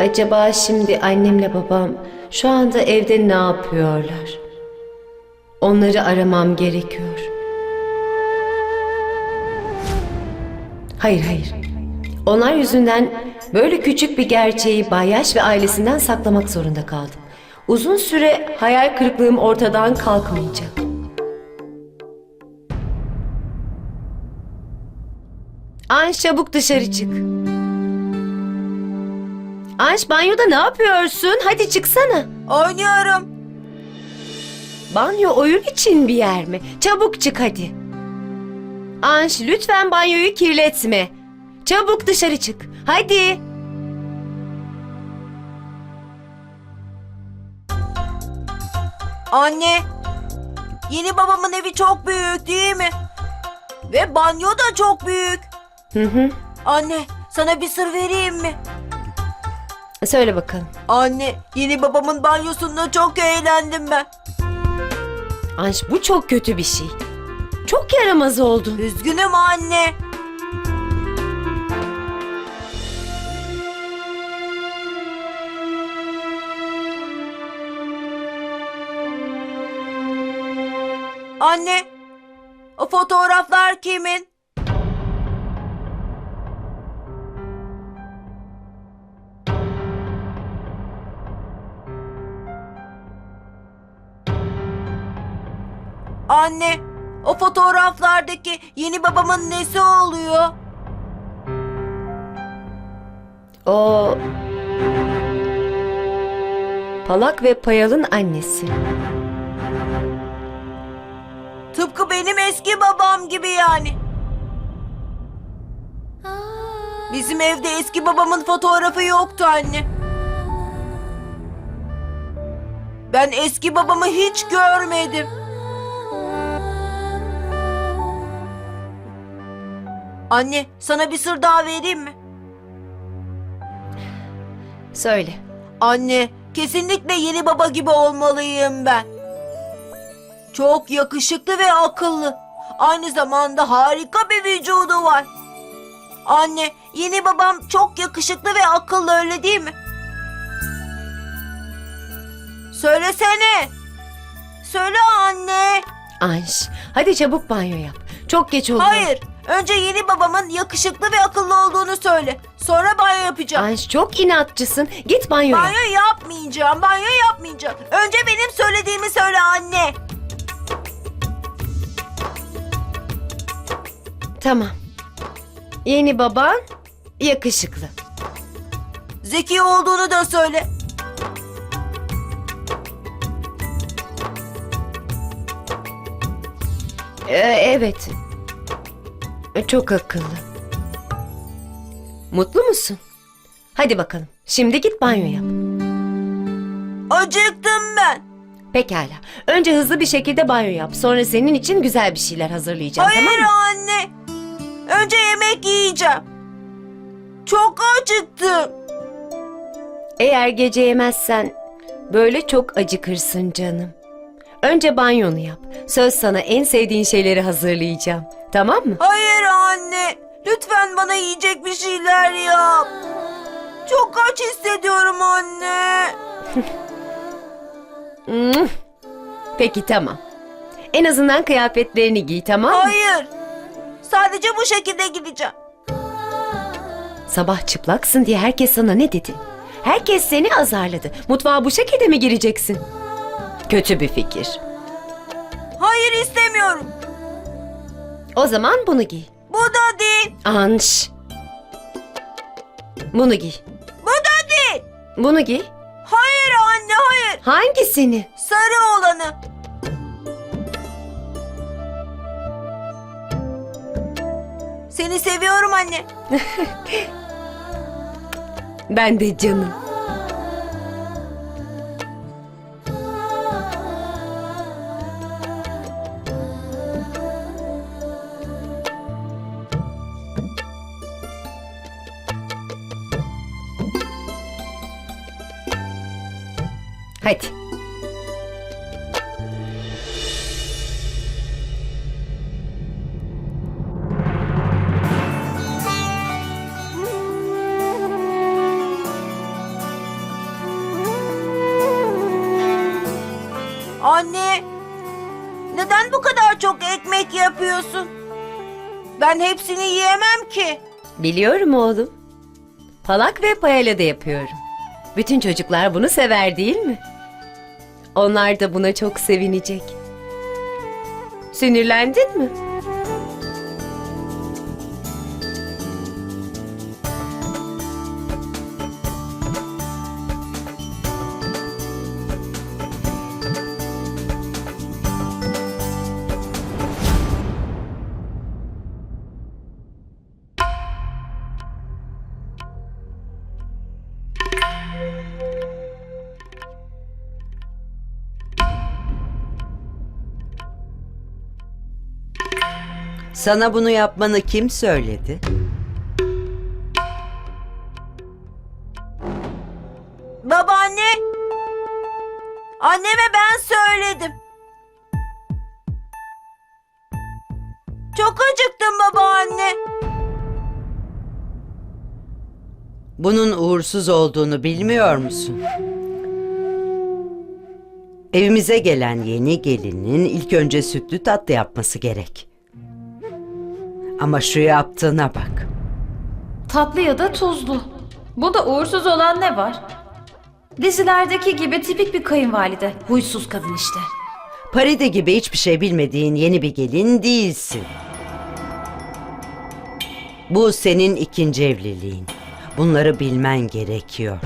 Acaba şimdi annemle babam şu anda evde ne yapıyorlar? Onları aramam gerekiyor. Hayır hayır. Onlar yüzünden böyle küçük bir gerçeği Bayyaş ve ailesinden saklamak zorunda kaldım. Uzun süre hayal kırıklığım ortadan kalkmayacak. Anş çabuk dışarı çık. Anş banyoda ne yapıyorsun? Hadi çıksana. Oynuyorum. Banyo oyun için bir yer mi? Çabuk çık hadi. Anş lütfen banyoyu kirletme. Çabuk dışarı çık. Hadi. Anne, yeni babamın evi çok büyük değil mi? Ve banyo da çok büyük. Hı hı. Anne, sana bir sır vereyim mi? Söyle bakalım. Anne, yeni babamın banyosunda çok eğlendim ben. Anş bu çok kötü bir şey. Çok yaramaz oldun. Üzgünüm anne. Anne, o fotoğraflar kimin? Anne, o fotoğraflardaki yeni babamın nesi oluyor? O... Palak ve Payal'ın annesi. Tıpkı benim eski babam gibi yani. Bizim evde eski babamın fotoğrafı yoktu anne. Ben eski babamı hiç görmedim. Anne, sana bir sır daha vereyim mi? Söyle. Anne, kesinlikle yeni baba gibi olmalıyım ben. Çok yakışıklı ve akıllı. Aynı zamanda harika bir vücudu var. Anne, yeni babam çok yakışıklı ve akıllı öyle değil mi? Söylesene. Söyle anne. Anş, hadi çabuk banyo yap. Çok geç oldu. Hayır. Önce yeni babamın yakışıklı ve akıllı olduğunu söyle. Sonra banyo yapacağım. Anş çok inatçısın. Git banyo yap. Banyo yapmayacağım. Banyo yapmayacağım. Önce benim söylediğimi söyle anne. Tamam. Yeni baban yakışıklı. Zeki olduğunu da söyle. Ee, evet. Ee, Çok akıllı. Mutlu musun? Hadi bakalım. Şimdi git banyo yap. Acıktım ben. Pekala. Önce hızlı bir şekilde banyo yap. Sonra senin için güzel bir şeyler hazırlayacağım Hayır tamam mı? anne. Önce yemek yiyeceğim. Çok acıktım. Eğer gece yemezsen böyle çok acıkırsın canım. Önce banyonu yap. Söz sana en sevdiğin şeyleri hazırlayacağım. Tamam mı? Hayır anne. Lütfen bana yiyecek bir şeyler yap. Çok aç hissediyorum anne. Hmm. Peki tamam. En azından kıyafetlerini giy tamam mı? Hayır. Sadece bu şekilde gideceğim. Sabah çıplaksın diye herkes sana ne dedi? Herkes seni azarladı. Mutfağa bu şekilde mi gireceksin? Kötü bir fikir. Hayır istemiyorum. O zaman bunu giy. Bu da değil. Anş. Bunu giy. Bu da değil. Bunu giy. Hayır anne hayır. Hangisini? Sarı olanı. Seni seviyorum anne. Ben de canım. Hadi. Anne, neden bu kadar çok ekmek yapıyorsun? Ben hepsini yiyemem ki. Biliyorum oğlum. Palak ve payala da yapıyorum. Bütün çocuklar bunu sever değil mi? Onlar da buna çok sevinecek. Sinirlendin mi? Sana bunu yapmanı kim söyledi? Babaanne, anneme ben söyledim. Çok acıktım babaanne. Bunun uğursuz olduğunu bilmiyor musun? Evimize gelen yeni gelinin ilk önce sütlü tatlı yapması gerek. Ama şu yaptığına bak. Tatlı ya da tuzlu. Bunda uğursuz olan ne var? Dizilerdeki gibi tipik bir kayınvalide. Huysuz kadın işte. Paride gibi hiçbir şey bilmediğin yeni bir gelin değilsin. Bu senin ikinci evliliğin. Bunları bilmen gerekiyor.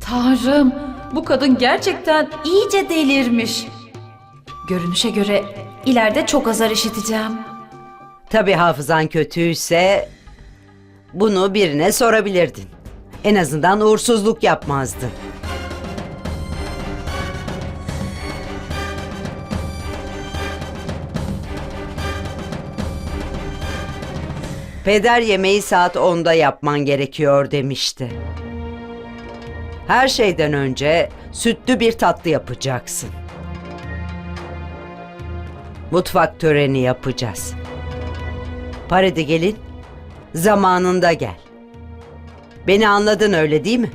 Tanrım, bu kadın gerçekten iyice delirmiş. Görünüşe göre ileride çok azar işiteceğim. Tabii hafızan kötüyse bunu birine sorabilirdin. En azından uğursuzluk yapmazdın. Peder yemeği saat 10'da yapman gerekiyor demişti. Her şeyden önce sütlü bir tatlı yapacaksın. Mutfak töreni yapacağız. Parede gelin, zamanında gel. Beni anladın öyle değil mi?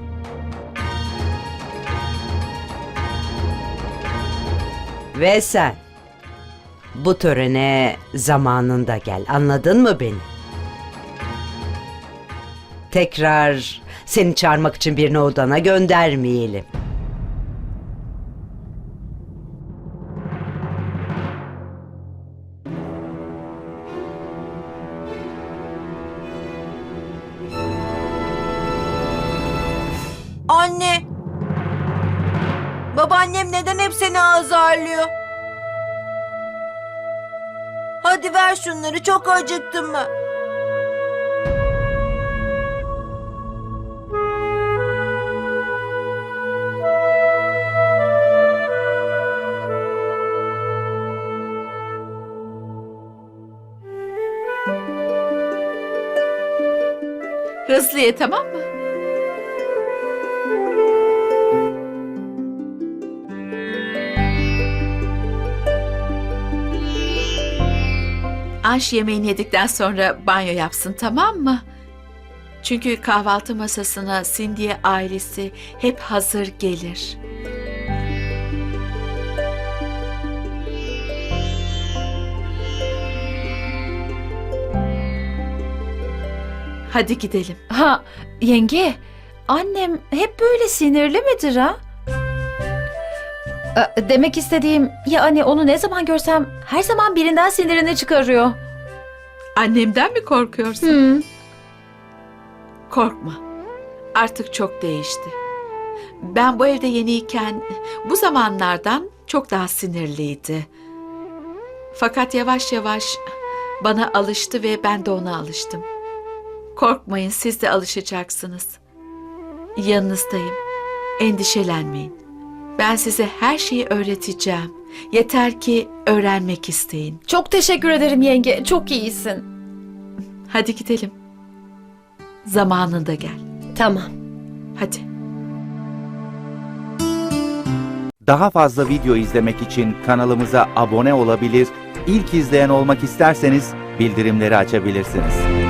Ve sen, bu törene zamanında gel. Anladın mı beni? Tekrar seni çağırmak için birini odana göndermeyelim. Azarlıyor? Hadi ver şunları çok acıktım ben. Hızlı ye tamam mı? Anş yemeğini yedikten sonra banyo yapsın tamam mı? Çünkü kahvaltı masasına Cindy'ye ailesi hep hazır gelir. Hadi gidelim. Ha, yenge, annem hep böyle sinirli midir ha? Ee, Demek istediğim yani onu ne zaman görsem her zaman birinden sinirini çıkarıyor. Annemden mi korkuyorsun? Hmm. Korkma. Artık çok değişti. Ben bu evde yeniyken bu zamanlardan çok daha sinirliydi. Fakat yavaş yavaş bana alıştı ve ben de ona alıştım. Korkmayın siz de alışacaksınız. Yanınızdayım. Endişelenmeyin. Ben size her şeyi öğreteceğim. Yeter ki öğrenmek isteyin. Çok teşekkür ederim yenge. Çok iyisin. Hadi gidelim. Zamanında gel. Tamam. Hadi. Daha fazla video izlemek için kanalımıza abone olabilir, ilk izleyen olmak isterseniz bildirimleri açabilirsiniz.